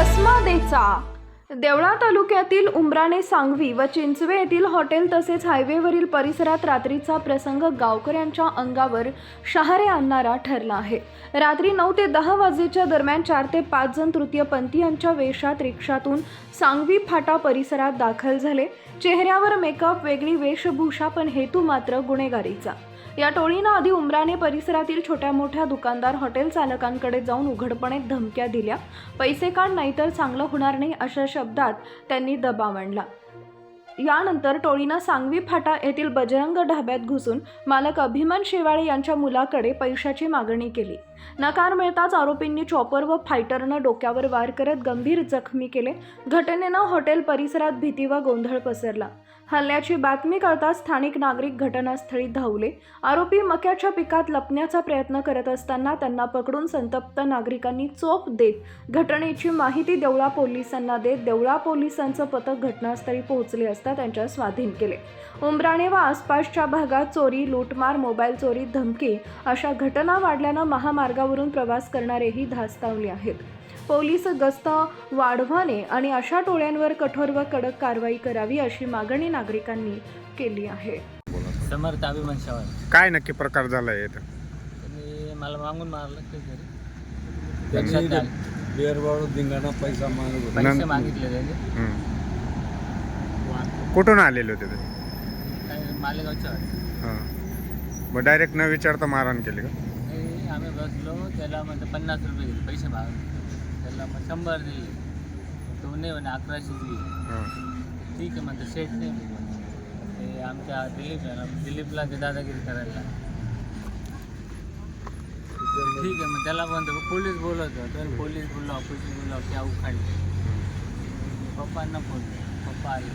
गुणेगारीचा देवळा तालुक्यातील उमराणे सांगवी व चिंचवे येथील हॉटेल तसेच हायवेवरील परिसरात रात्रीचा प्रसंग गावकऱ्यांच्या अंगावर शहारे आणणारा ठरला आहे. रात्री नऊ ते दहा वाजेच्या दरम्यान चार ते पाच जण तृतीयपंथीयांच्या वेशात रिक्षातून सांगवी फाटा परिसरात दाखल झाले. चेहऱ्यावर मेकअप वेगळी वेशभूषा पण हेतू मात्र गुन्हेगारीचा. या टोळीनं आधी उमराने परिसरातील छोट्या मोठ्या दुकानदार हॉटेल चालकांकडे जाऊन उघडपणे धमक्या दिल्या. पैसे काढ नाहीतर चांगलं होणार नाही अशा शब्दात त्यांनी दबाव आणला यानंतर टोळीनं सांगवी फाटा येथील बजरंग ढाब्यात घुसून मालक अभिमान शेवाळे यांच्या मुलाकडे पैशाची मागणी केली. नकार मिळताच आरोपींनी चॉपर व फायटरनं डोक्यावर वार करत गंभीर जखमी केले. घटनेनं हॉटेल परिसरात भीती व गोंधळ पसरला. हल्ल्याची बातमी कळताच स्थानिक नागरिक घटनास्थळी धावले. आरोपी मक्याच्या पिकात लपण्याचा प्रयत्न करत असताना त्यांना पकडून संतप्त नागरिकांनी चोप देत घटनेची माहिती देवळा पोलिसांना देत देवळा पोलिसांचं पथक घटनास्थळी पोहोचले असता त्यांच्या स्वाधीन केले. उमराणे व आसपासच्या भागात चोरी लूटमार मोबाईल चोरी धमकी अशा घटना वाढल्यानं महामार्गावरून प्रवास करणारेही धास्तावले आहेत. पोलीस गस्त वाढवाने आणि अशा टोळ्यांवर कठोर व कडक कारवाई करावी अशी मागणी नागरिकांनी केली आहे. समर्थ अभिमान शवाल काय नक्की प्रकार झालाय इथं? त्यांनी मला मागून मारलं लक्षात आलं. धिंगाणा पैसा मागत होता. पैसे नं- मागितले त्यांनी. हम्म. कुठून आलेले होते ते? काय मालेगावच्या वाटतं. हां. मग डायरेक्ट न विचारता मारहाण केली का? आम्ही बसलो त्याला म्हणतो पन्नास रुपये दिले पैसे माग त्याला मग शंभर दिले. तो नाही म्हणे अकराशे दिली. हां. ठीक आहे म्हणतो सेट नाही. ते आमच्या दिलीप आहे ना दिलीपला ते दादागिरी करायला. ठीक आहे मग त्याला म्हणतो पोलीस बोलवतो तर पोलीस बोललो ऑफिस बोललो की उखाडले पप्पांना फोन. पप्पा आले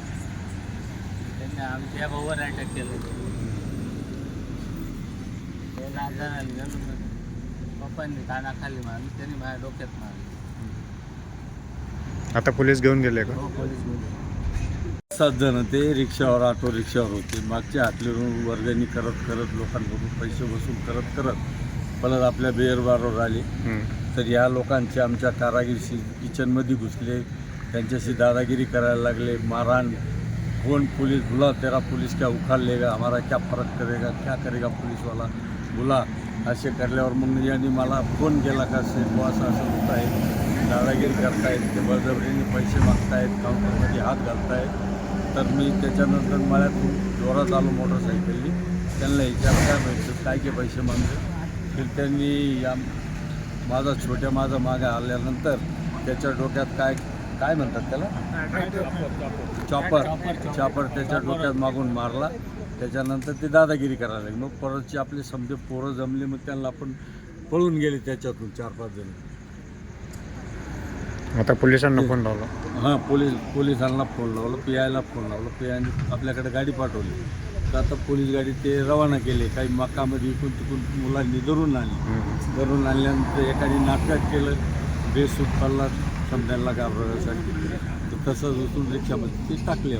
त्यांनी आमच्या भाऊवर अटॅक केलं ते नाचणार आले गेलो. पप्पांनी कानाखाली मारली त्यांनी माझ्या डोक्यात मारली आता पोलीस घेऊन गेले का हो पोलीस बोलले सात जण ते रिक्षावर ऑटो रिक्षावर होते. मागच्या हातलीवरून वर्गणी करत करत लोकांकडून पैसे वसूल करत करत परत आपल्या बेअरबारवर आले. तर या लोकांचे आमच्या कारागिरीशी किचनमध्ये घुसले. त्यांच्याशी दादागिरी करायला लागले. मारहाण कौन पुलिस बुला तेरा पुलिस क्या उखाड़ लेगा हमारा क्या फरक करेगा? क्या करेगा पुलिसवाला? बुला असे करल्यावर मग यांनी मला फोन केला का बुवा असं असं होत आहे. दादागिरी करतायत ते बळजबरीने पैसे मागतायत काउंटरमध्ये हात घालतायत. तर मी त्याच्यानंतर मळ्यातून जोरात आलो मोटरसायकलनी. त्यांना विचार काय माहिती काय के पैसे मागले तर त्यांनी या माझा छोट्या माझा मागे आल्यानंतर त्याच्या डोक्यात काय काय म्हणतात त्याला? चॉपर चॉपर त्याच्या डोक्यात मागून मारला. त्याच्यानंतर ते दादागिरी करायला लागली. मग परतची आपले समजे पोरं जमले मग त्यांना आपण पळून गेले त्याच्यातून चार पाच जण. आता पोलिसांना फोन लावला. हां पोलीस पोलिसांना फोन लावलं पी आयला फोन लावलं. पी आयने आपल्याकडे गाडी पाठवली. तर आता पोलीस गाडी ते रवाना केले. काही मकामध्ये इकून तिकून मुलांनी धरून आणली. धरून आणल्यानंतर एकाने नाटक केलं. बेसूट पडला समजायला घाबरण्यासाठी तर तसंच उचलून रिक्षामध्ये ते टाकले.